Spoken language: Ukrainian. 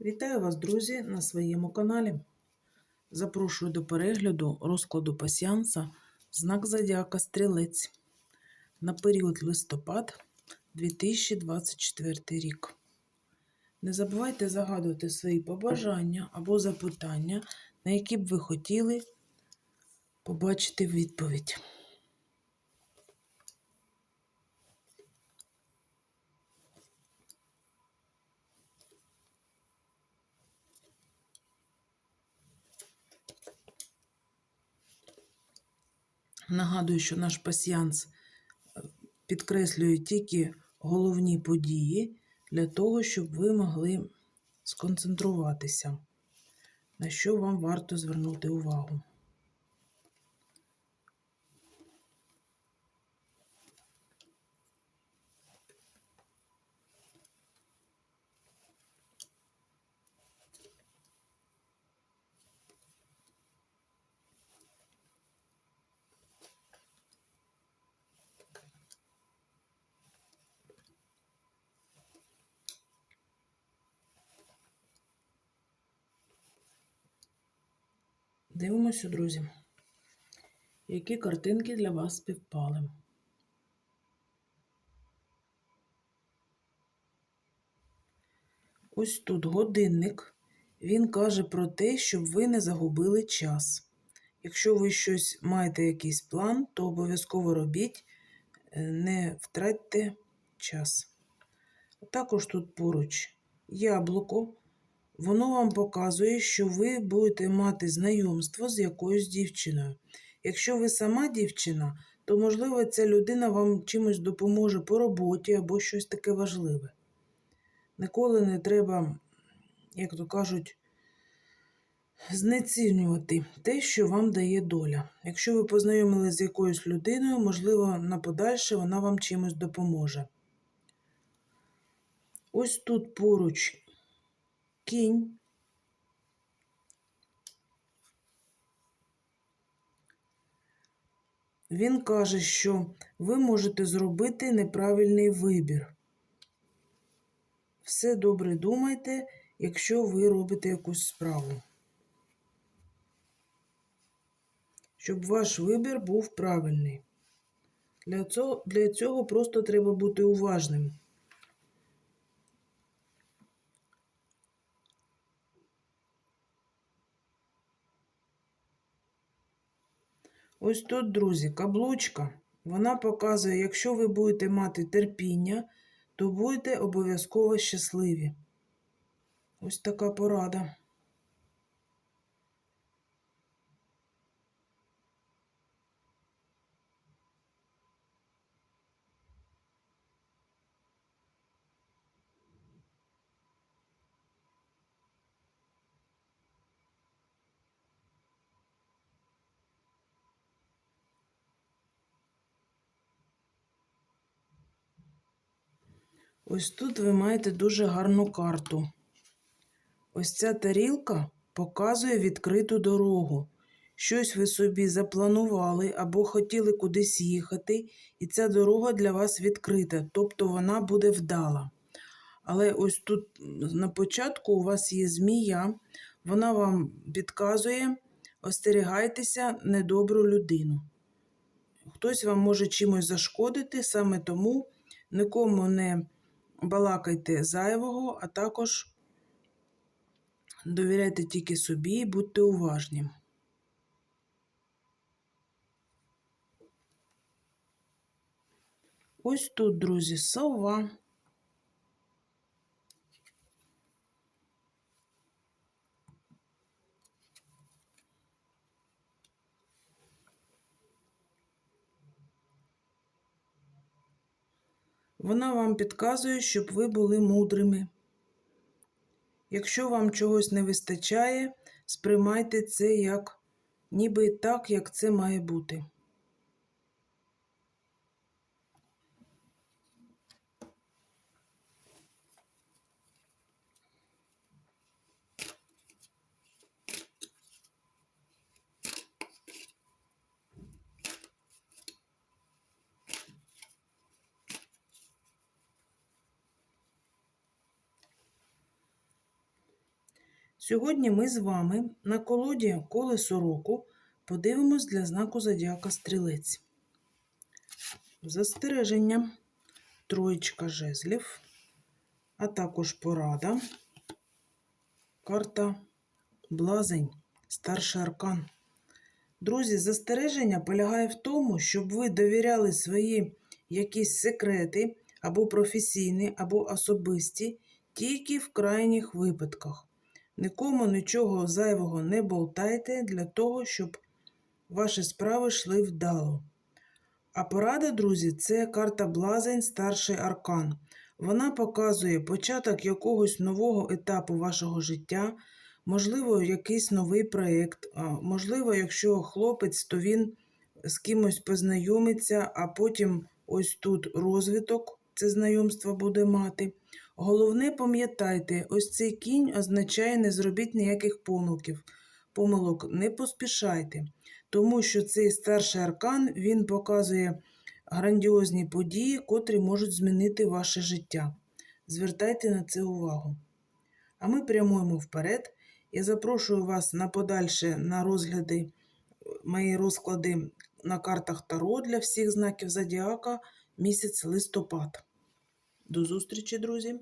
Вітаю вас, друзі, на своєму каналі. Запрошую до перегляду розкладу пасіанса знак Зодіака Стрілець на період листопад 2024 рік. Не забувайте загадувати свої побажання або запитання, на які б ви хотіли побачити відповідь. Нагадую, що наш пасіянс е, підкреслює тільки головні події для того, щоб ви могли сконцентруватися, на що вам варто звернути увагу. Дивимося, друзі, які картинки для вас співпали. Ось тут годинник. Він каже про те, щоб ви не загубили час. Якщо ви щось маєте якийсь план, то обов'язково робіть, е, не втратьте час. Також тут поруч яблуко. Воно вам показує, що ви будете мати знайомство з якоюсь дівчиною. Якщо ви сама дівчина, то, можливо, ця людина вам чимось допоможе по роботі або щось таке важливе. Ніколи не треба, як то кажуть, знецінювати те, що вам дає доля. Якщо ви познайомилися з якоюсь людиною, можливо, на подальше вона вам чимось допоможе. Ось тут поруч кінь. Він каже, що ви можете зробити неправильний вибір. Все добре думайте, якщо ви робите якусь справу. Щоб ваш вибір був правильний. Для цього, для цього просто треба бути уважним. Ось тут, друзі, каблучка. Вона показує, якщо ви будете мати терпіння, то будете обов'язково щасливі. Ось така порада. Ось тут ви маєте дуже гарну карту. Ось ця тарілка показує відкриту дорогу. Щось ви собі запланували або хотіли кудись їхати, і ця дорога для вас відкрита, тобто вона буде вдала. Але ось тут на початку у вас є змія, вона вам підказує, остерігайтеся недобру людину. Хтось вам може чимось зашкодити, саме тому нікому не балакайте зайвого, а також довіряйте тільки собі і будьте уважні. Ось тут, друзі, сова. Вона вам підказує, щоб ви були мудрими. Якщо вам чогось не вистачає, сприймайте це як ніби так, як це має бути. Сьогодні ми з вами на колоді колесо року подивимось для знаку зодіака Стрілець. Застереження, троєчка жезлів, а також порада, карта Блазень, старший аркан. Друзі, застереження полягає в тому, щоб ви довіряли свої якісь секрети або професійні, або особисті, тільки в крайніх випадках. Нікому нічого зайвого не болтайте для того, щоб ваші справи йшли вдало. А порада, друзі, це карта Блазень, старший аркан. Вона показує початок якогось нового етапу вашого життя, можливо, якийсь новий проєкт, можливо, якщо хлопець, то він з кимось познайомиться, а потім ось тут розвиток це знайомство буде мати. Головне, пам'ятайте, ось цей кінь означає не зробіть ніяких помилків. Помилок не поспішайте, тому що цей старший аркан він показує грандіозні події, котрі можуть змінити ваше життя. Звертайте на це увагу. А ми прямуємо вперед. Я запрошую вас на подальше на розгляди, мої розклади на картах Таро для всіх знаків Зодіака місяць листопад. До зустрічі, друзі!